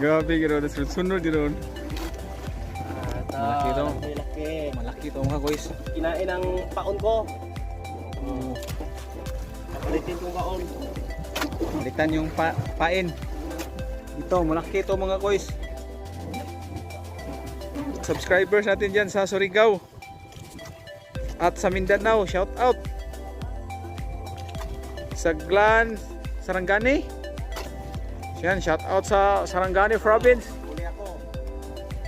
Grabe giro na sunod giro. Malaki daw. Malaki. Malaki to mga guys. Kinain ang paon ko. Kapalitin kong kaon. Balitan yung pa pain. Ito, malaki to mga guys. Subscribers natin dyan sa Surigao. At sa Mindanao, shout out. Sa Glan, Sarangani. Yan, shout out sa Sarangani province. Ako.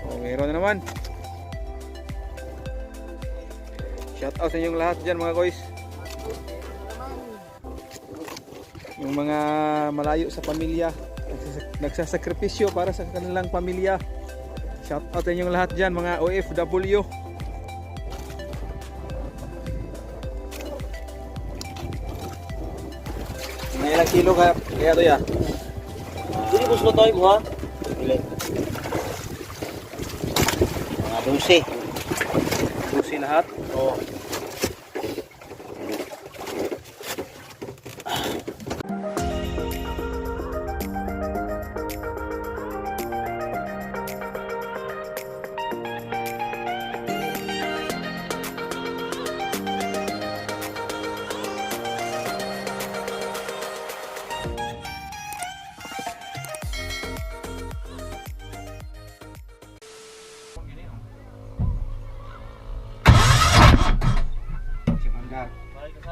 Oh, meron na naman. Shout out sa inyong lahat dyan mga guys. Yung mga malayo sa pamilya, nagsas- nagsasakripisyo para sa kanilang pamilya. Shout out sa inyong lahat dyan mga OFW. Ilang kilo ka kaya to ya? Hindi ko slotoy mo ha. Huli. Mga 12. Busi lahat. Oo. Si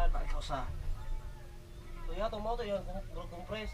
Saan? Bakit ko sa? Ito yan, itong mo ito yun. Durog compress.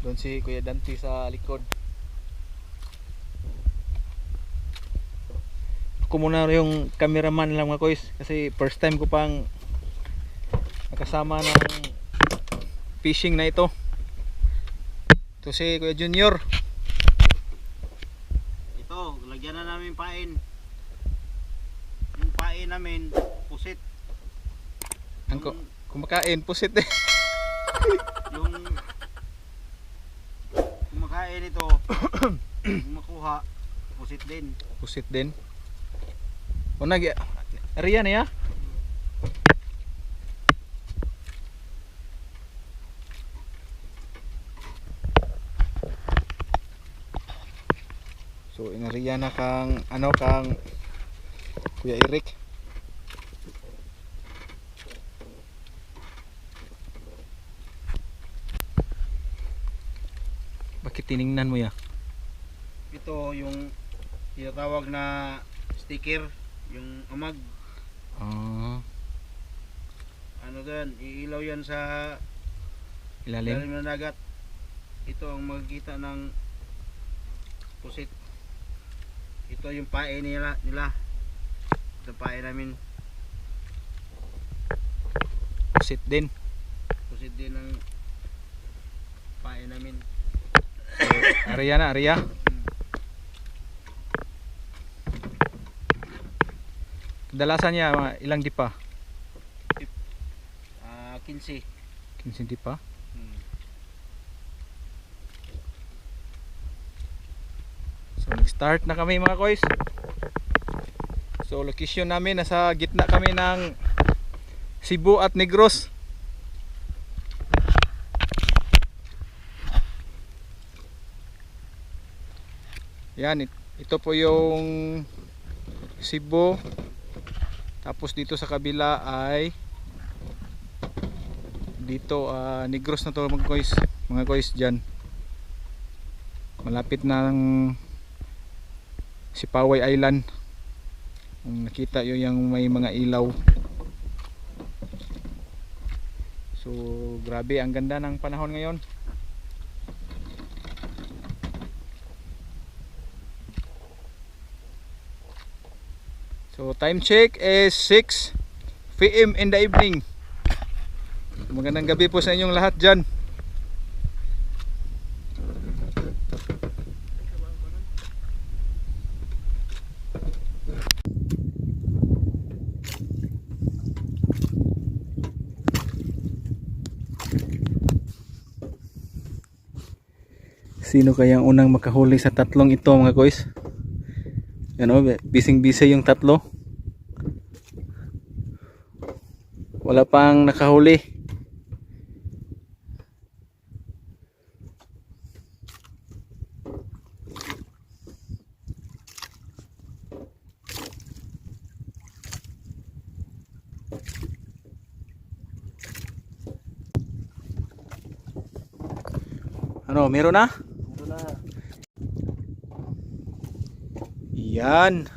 Doon si Kuya Dante sa likod. Ako muna yung cameraman lang mga kois kasi first time ko pang nakasama ng fishing na ito. Ito si Kuya Junior. Ito, lagyan na namin pain. Yung pain namin, pusit. Ang kumakain pusit eh. Yung kumakain ito, makuha, pusit din. Pusit din. O nag Ariya na ya? So inariya na kang ano kang Kuya Eric. Bakit tiningnan mo ya? Ito yung tinatawag na sticker, yung amag. Ah, Ano doon, iilaw yan sa ilalim. ilalim ng dagat. Ito ang magkikita ng pusit. Ito yung pae nila. nila. Ito pae namin. Pusit din. Pusit din ang pae namin. Ariya na. Hmm. Kadalasan niya mga ilang dipa? Ah, 15. 15 dipa. Hmm. So nag-start na kami mga koys. So location namin nasa gitna kami ng Cebu at Negros. Yan, it- ito po yung Cebu. Tapos dito sa kabila ay dito ah, Negros na to mga koys, mga koys diyan. Malapit na ng Sipaway Island. Nakita yun yung may mga ilaw. So, grabe ang ganda ng panahon ngayon. So, time check is 6 PM in the evening. Magandang gabi po sa inyong lahat dyan. Sino kaya ang unang makahuli sa tatlong ito mga kois? Ano, bising busy yung tatlo. Wala pang nakahuli. Ano, meron na. Yan.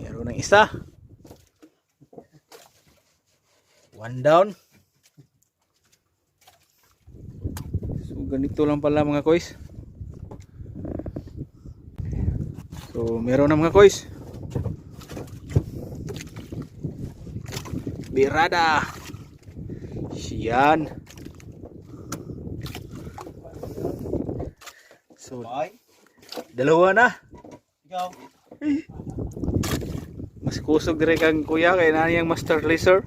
Meron ng isa. One down. So ganito lang pala mga kois. So meron na mga kois. Birada. Yan. So dalawa na. Ikaw. Mas kusog dire kang kuya kay nani ang master laser.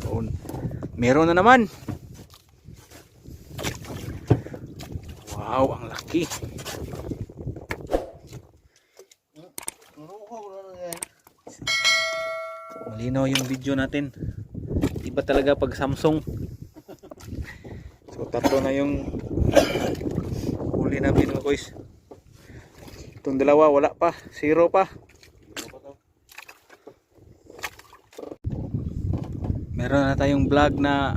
So, meron na naman. Wow, ang laki. Na. Malinaw yung video natin. Iba talaga pag Samsung. So, tatlo na yung huli namin mga boys. Itong dalawa, wala pa. Zero pa. Meron na tayong vlog na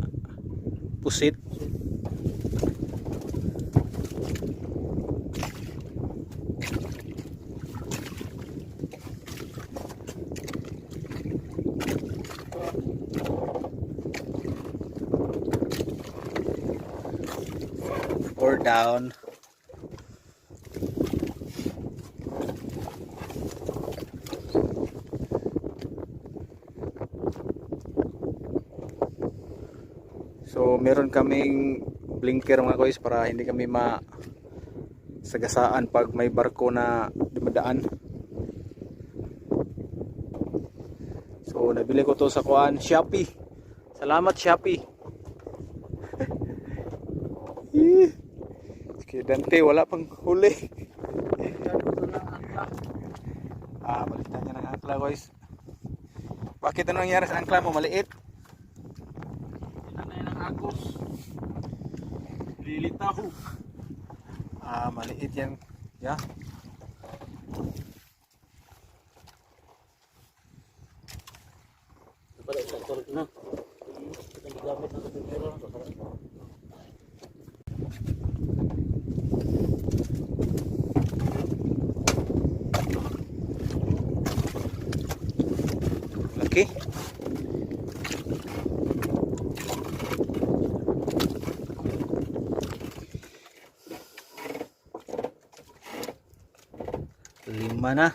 pusit. Down. So meron kaming blinker mga guys para hindi kami ma sagasaan pag may barko na dumadaan. So nabili ko to sa kuan Shopee. Salamat Shopee. Kaya Dante wala pang huli. ah, balitan niya ng angkla guys. Bakit ano nangyari sa angkla mo? Maliit? Inanay ng agos. Lilitaw. Ah, maliit yan. Yeah. Balik sa tulog na. Ang gamit ng kapitero. Laki. Lima na.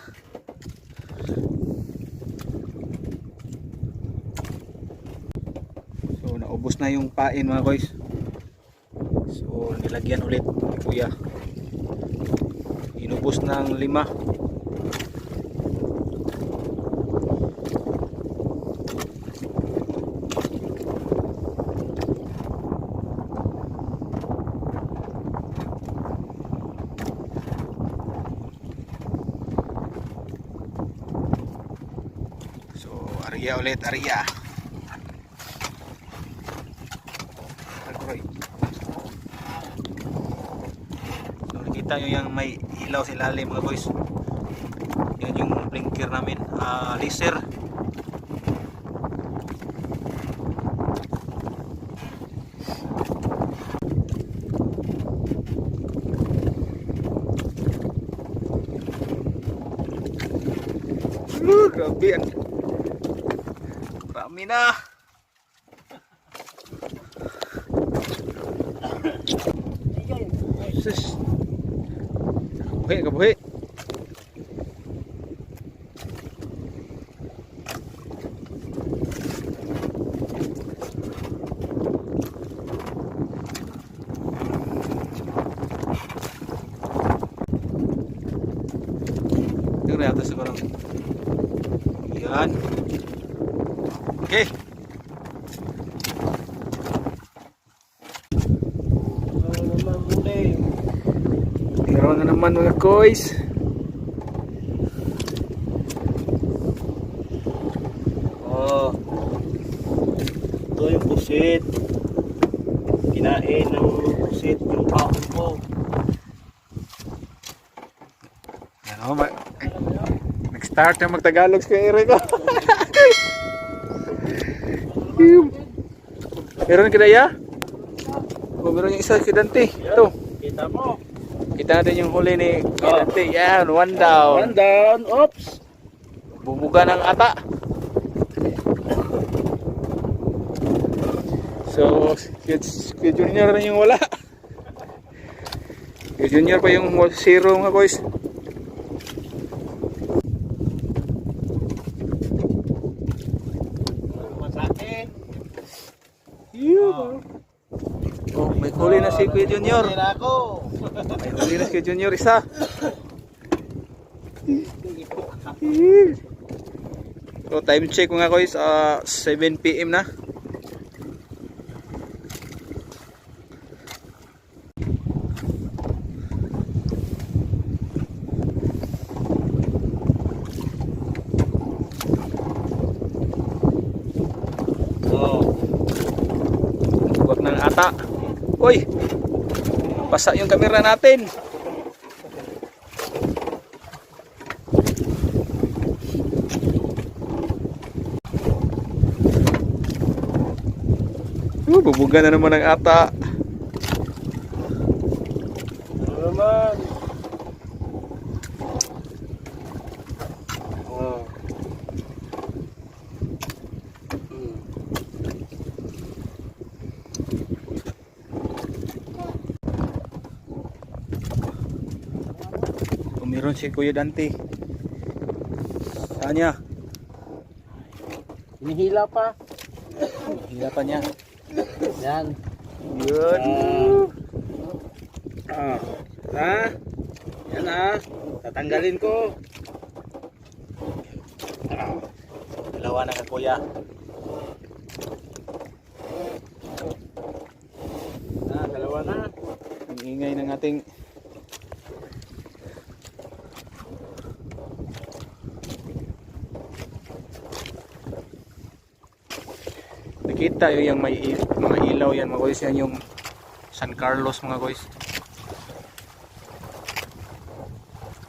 So naubos na yung pain mga guys. So nilagyan ulit kuya. Inubos ng lima. So, Arya ulit. Agoy. So, nakita nyo yung may ilaw sa ilalim mga boys. Yan yung blinker namin. ah laser. Uh, grabe yan. Marami na. Sus. Kabuhi, kabuhi. Tingnan natin siguro. Yan. Okay. Ano. Meron na naman mga kois. Oh. Ito yung pusit. Kinain ng pusit yung kahon ko. Yan o, ma- ay, nag-start na magtagalog si Eric. Yung- meron ka ya? O, meron yung isa kay Dante. Ito. Kita mo. Kita natin yung huli ni kay Dante. Yan, one down. One down. Oops. Bubuga ng ata. So, kay Junior na yung wala. Kay Junior pa yung zero mga boys. Masakit. Oh, may huli na si Kuya Junior. May huli na si Kuya Junior isa. So time check ko is uh, 7 PM na. Oh. Ata. Uy! Basa yung kamera natin. Uh, bubuga na naman ang ata. Si Kuya Dante. Saan niya? Hinihila pa. Hirapan niya. Yan. Yun. Ah. Ah. Yan ah. Tatanggalin ko. Dalawa na ka Kuya. Ah, dalawa na. Ang ingay ng ating Nakita yun yung may mga ilaw yan mga guys. Yan yung San Carlos mga guys.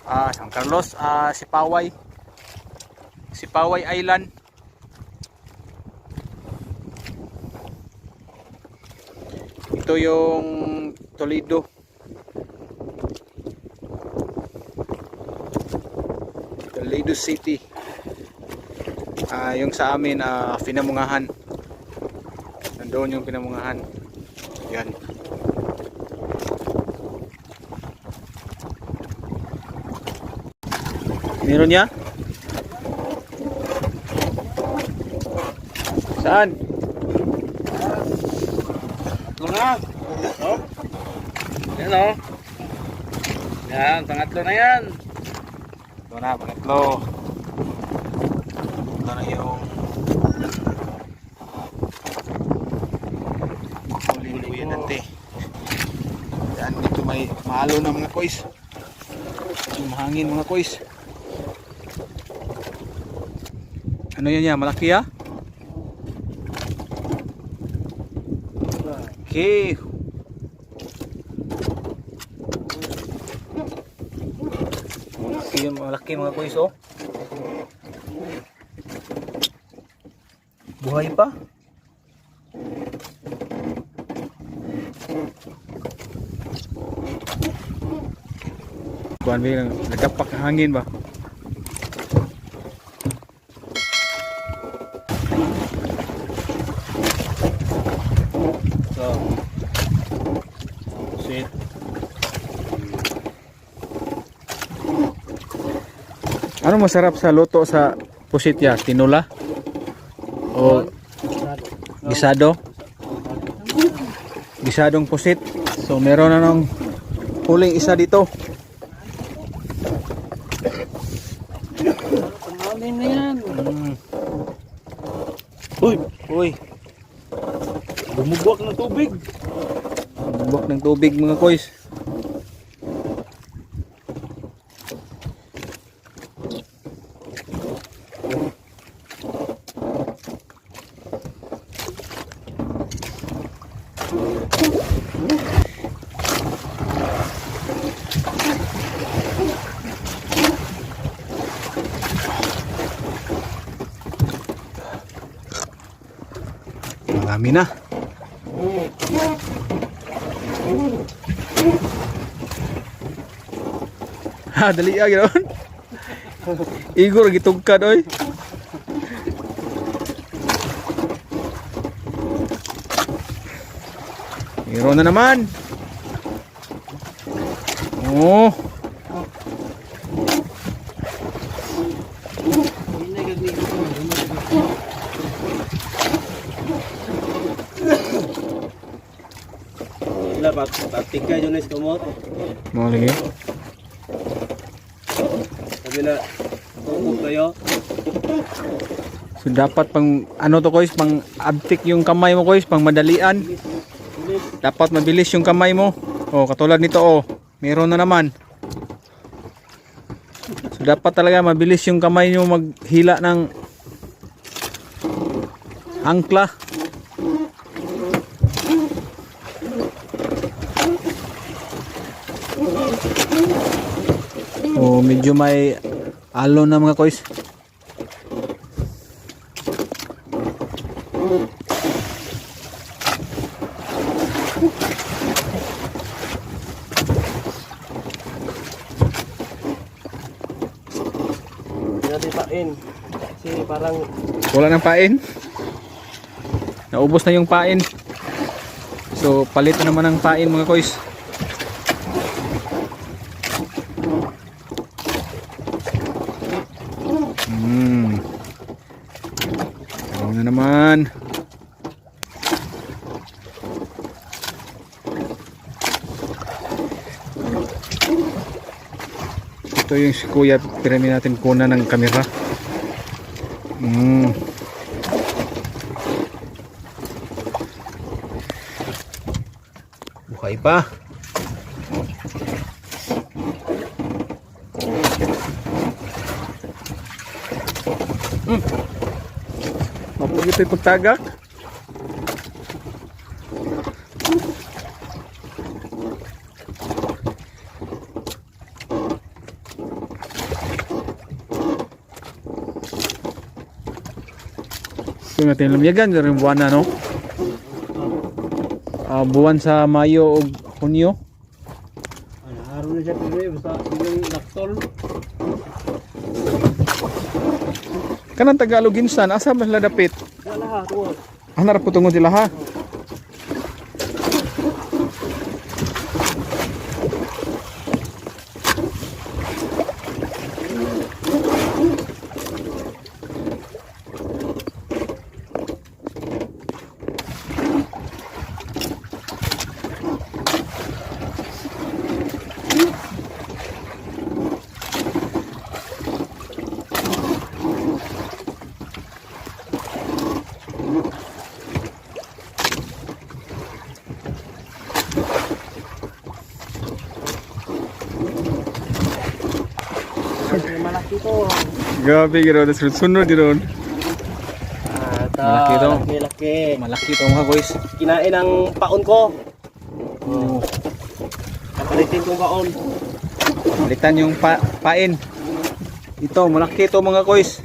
Ah, San Carlos, ah Sipaway. Sipaway Island. Ito yung Toledo. Toledo City. Ah yung sa amin ah pinamungahan nandoon yung pinamungahan yan meron niya saan na. Oh. Yan oh. Yan, pangatlo na yan. ito na pangatlo ito na yung huli ni Kuya Dante yan dito may mahalo na mga kois. Mahangin mga kois. Ano yan yan? Malaki ah? Okay. Malaki yun malaki mga kois oh. Buhay pa Kuan ba nagkapak ang hangin ba? So. Sit. Ano masarap sa luto sa pusit ya? Tinula? O gisado? Gisadong pusit. So meron na nung huling isa dito. Pangalin na yan. Mm. Uy, Uy, bumugwak ng tubig. buwak ng tubig mga koys. Marami na. Ha, dali ah, ganoon. Igor, gitugkad, oy. Meron na naman. Oh, Wala pa, patika yun is kumot. mau lagi. Na, tubog kayo. So dapat pang ano to guys, pang abtik yung kamay mo guys, pang madalian. Dapat mabilis yung kamay mo. Oh, katulad nito oh. Meron na naman. So dapat talaga mabilis yung kamay nyo maghila ng angkla. Oh, medyo may alon na mga kois. Hindi pain. Kasi parang Wala ng pain. Naubos na yung pain. So, palit na naman ng pain mga kois. naman. Ito yung si Kuya, pirami natin kuna ng kamera. Mm. Buhay pa. Mm. Mapugi ito yung pagtagak. Ito natin lumiyagan, yung buwan na no? Ah, buwan sa Mayo o Hunyo. Ano, araw na siya pero basta yung laktol. Kanang Tagalog insan, asa mas ladapit? Wala ha, tuwa. Hanarap po tungod sila ha. Gabi giro, sunod giro. Ah, Malaki to. Laki, laki. Malaki to mga boys. Kinain ang paon ko. Oh. Kapalitin kong paon. Palitan yung pa pain. Ito, malaki to mga boys.